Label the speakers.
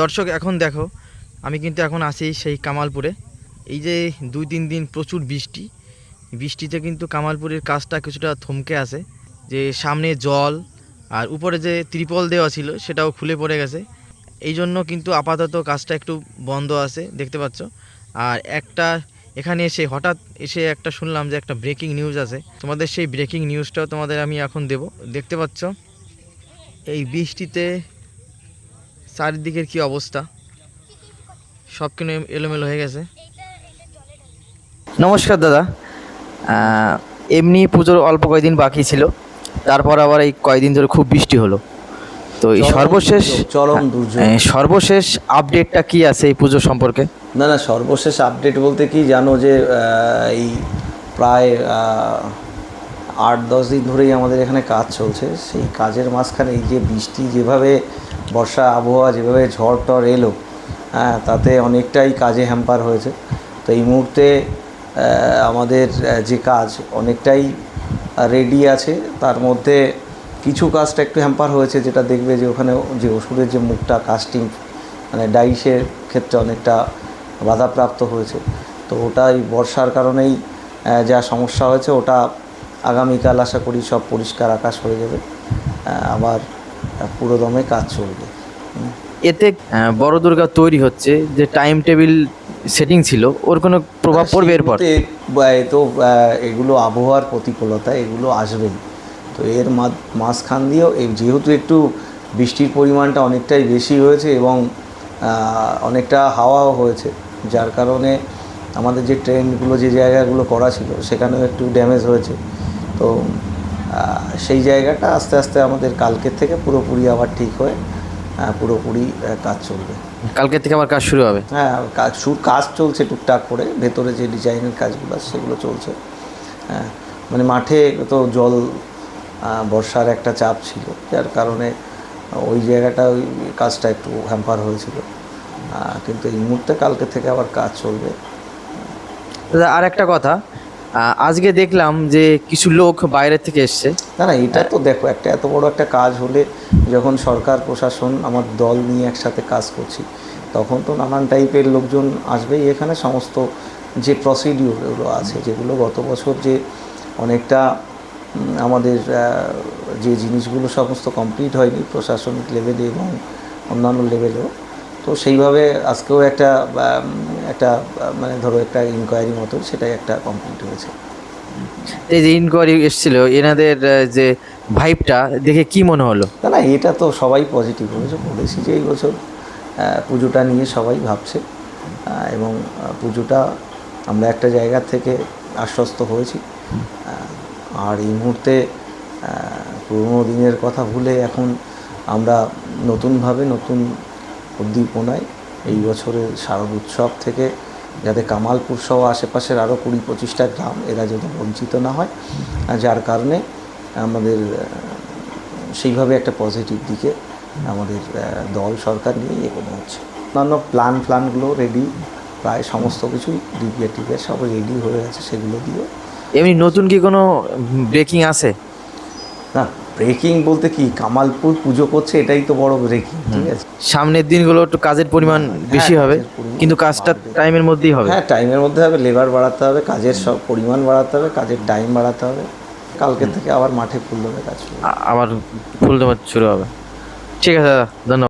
Speaker 1: দর্শক, এখন দেখো, আমি কিন্তু এখন আছি সেই কামালপুরে। এই যে দুই তিন দিন প্রচুর বৃষ্টি, বৃষ্টিতে কিন্তু কামালপুরের কাজটা কিছুটা থমকে আছে। যে সামনে জল আর উপরে যে ত্রিপল দেওয়া ছিল, সেটাও খুলে পড়ে গেছে। এই জন্য কিন্তু আপাতত কাজটা একটু বন্ধ আছে, দেখতে পাচ্ছ। আর একটা এখানে এসে, হঠাৎ এসে একটা শুনলাম যে একটা ব্রেকিং নিউজ আছে। তোমাদের সেই ব্রেকিং নিউজটাও তোমাদের আমি এখন দেব। দেখতে পাচ্ছ, এই বৃষ্টিতে চারিদিকের কি অবস্থা? সব কিনে এলোমেলো হয়ে গেছে? নমস্কার দাদা। এমনি পুজোর অল্প কয়দিন বাকি ছিল তারপর আবার এই কয়দিন ধরে খুব বৃষ্টি হলো। তো এই সর্বশেষ
Speaker 2: চরম দুর্যোগ।
Speaker 1: সর্বশেষ আপডেটটা কি আছে এই পুজো সম্পর্কে?
Speaker 2: না না সর্বশেষ আপডেট বলতে কি জানো যে এই প্রায় আট দশ দিন ধরেই আমাদের এখানে কাজ চলছে। সেই কাজের মাঝখানে এই যে বৃষ্টি যেভাবে বর্ষা আবহাওয়া যেভাবে ঝড় টর এলো হ্যাঁ তাতে অনেকটাই কাজে হ্যাম্পার হয়েছে। তো এই মুহূর্তে আমাদের যে কাজ অনেকটাই রেডি আছে, তার মধ্যে কিছু কাজটা একটু হ্যাম্পার হয়েছে, যেটা দেখবে যে ওখানে যে ওষুধের যে মুখটা কাস্টিং মানে ডাইসের ক্ষেত্রে অনেকটা বাধাপ্রাপ্ত হয়েছে। তো ওটা এই বর্ষার কারণেই যা সমস্যা হয়েছে, ওটা আগামীকাল আশা করি সব পরিষ্কার আকাশ হয়ে যাবে। আবার পুরো দমে কাজ চলবে।
Speaker 1: এতে বড় দুর্গা তৈরি হচ্ছে যে টাইম টেবিল সেটিং ছিল ওর কোনো প্রভাব পড়বে এরপর?
Speaker 2: তো এগুলো আবহাওয়ার প্রতিকূলতা এগুলো আসবেই। তো এর মাঝখান দিয়েও এই যেহেতু একটু বৃষ্টির পরিমাণটা অনেকটাই বেশি হয়েছে এবং অনেকটা হাওয়াও হয়েছে যার কারণে আমাদের যে ট্রেনগুলো যে জায়গাগুলো করা ছিল সেখানেও একটু ড্যামেজ হয়েছে। তো সেই জায়গাটা আস্তে আস্তে আমাদের কালকের থেকে পুরোপুরি আবার ঠিক হয়ে পুরোপুরি কাজ চলবে।
Speaker 1: কালকে থেকে আবার কাজ শুরু হবে?
Speaker 2: হ্যাঁ কাজ শুরু কাজ চলছে টুকটাক করে ভেতরে যে ডিজাইনের কাজগুলো আছে সেগুলো চলছে। হ্যাঁ মানে মাঠে তো জল বর্ষার একটা চাপ ছিল যার কারণে ওই জায়গাটা ওই কাজটা একটু হ্যাম্পার হয়েছিল। কিন্তু এই মুহূর্তে কালকে থেকে আবার কাজ চলবে।
Speaker 1: আর একটা কথা আজকে দেখলাম যে কিছু লোক বাইরে থেকে এসছে।
Speaker 2: না না, এটা তো দেখো, একটা এত বড় একটা কাজ হলে যখন সরকার, প্রশাসন, আমার দল নিয়ে একসাথে কাজ করছি, তখন তো নানান টাইপের লোকজন আসবেই এখানে সমস্ত যে প্রসিডিউরগুলো আছে, যেগুলো গত বছর যে অনেকটা আমাদের যে জিনিসগুলো সমস্ত কমপ্লিট হয়নি প্রশাসনিক লেভেলে এবং অন্যান্য লেভেলেও তো সেইভাবে আজকেও একটা একটা মানে ধরো একটা ইনকোয়ারি মতো সেটাই একটা কমপ্লিট হয়েছে।
Speaker 1: এই যে ইনকোয়ারি এসেছিল এনাদের যে ভাইবটা দেখে কি মনে হলো?
Speaker 2: না না এটা তো সবাই পজিটিভ হয়েছে। বলেছি যে এই বছর পুজোটা নিয়ে সবাই ভাবছে। এবং পুজোটা আমরা একটা জায়গা থেকে আশ্বস্ত হয়েছি। আর এই মুহূর্তে পুরোনো দিনের কথা ভুলে এখন আমরা নতুনভাবে নতুন উদ্দীপনায় এই বছরের শারদ উৎসব থেকে যাতে কামালপুর সহ আশেপাশের আরও কুড়ি পঁচিশটা গ্রাম এরা যাতে বঞ্চিত না হয় যার কারণে আমাদের সেইভাবে একটা পজিটিভ দিকে আমাদের দল সরকার নিয়ে এগোনো হচ্ছে। অন্যান্য প্ল্যান প্ল্যানগুলো রেডি প্রায় সমস্ত কিছুই ডিপিএ টিপিএ সব রেডি হয়ে আছে সেগুলো দিয়েও।
Speaker 1: এমনি নতুন কি কোনো ব্রেকিং আছে?
Speaker 2: না ব্রেকিং বলতে কি? কামালপুর পুজো করছে এটাই তো বড় ব্রেকিং ঠিক আছে?
Speaker 1: সামনের দিনগুলো একটু কাজের পরিমাণ বেশি হবে কিন্তু কাজটা টাইমের মধ্যেই হবে।
Speaker 2: হ্যাঁ টাইমের মধ্যে হবে লেবার বাড়াতে হবে কাজের সব পরিমাণ বাড়াতে হবে কাজের টাইম বাড়াতে হবে। কালকে থেকে আবার মাঠে ফুল দেবে কাজ
Speaker 1: আবার ফুল দেবার শুরু হবে। ঠিক আছে দাদা ধন্যবাদ।